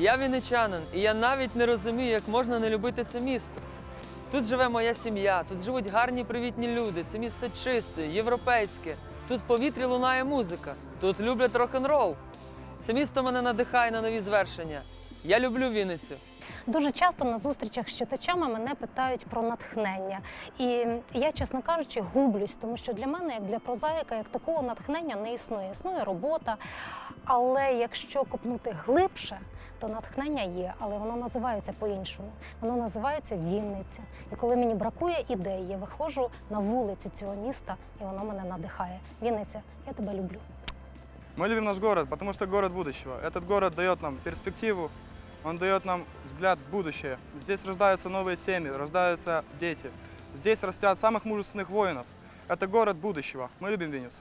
Я вінничанин, і я навіть не розумію, як можна не любити це місто. Тут живе моя сім'я, тут живуть гарні привітні люди. Це місто чисте, європейське. Тут в повітрі лунає музика. Тут люблять рок-н-рол. Це місто мене надихає на нові звершення. Я люблю Вінницю. Дуже часто на зустрічах з читачами мене питають про натхнення. І я, чесно кажучи, гублюсь, тому що для мене, як для прозаїка, як такого натхнення не існує. Існує робота. Але якщо копнути глибше, то натхнення є, але воно називається по-іншому. Воно називається Вінниця. І коли мені бракує ідей, я виходжу на вулиці цього міста, і воно мене надихає. Вінниця, я тебе люблю. Мы любим наш город, потому что город будущего. Этот город дает нам перспективу, он дает нам взгляд в будущее. Здесь рождаются новые семьи, рождаются дети. Здесь растят самых мужественных воинов. Это город будущего. Мы любим Винницу.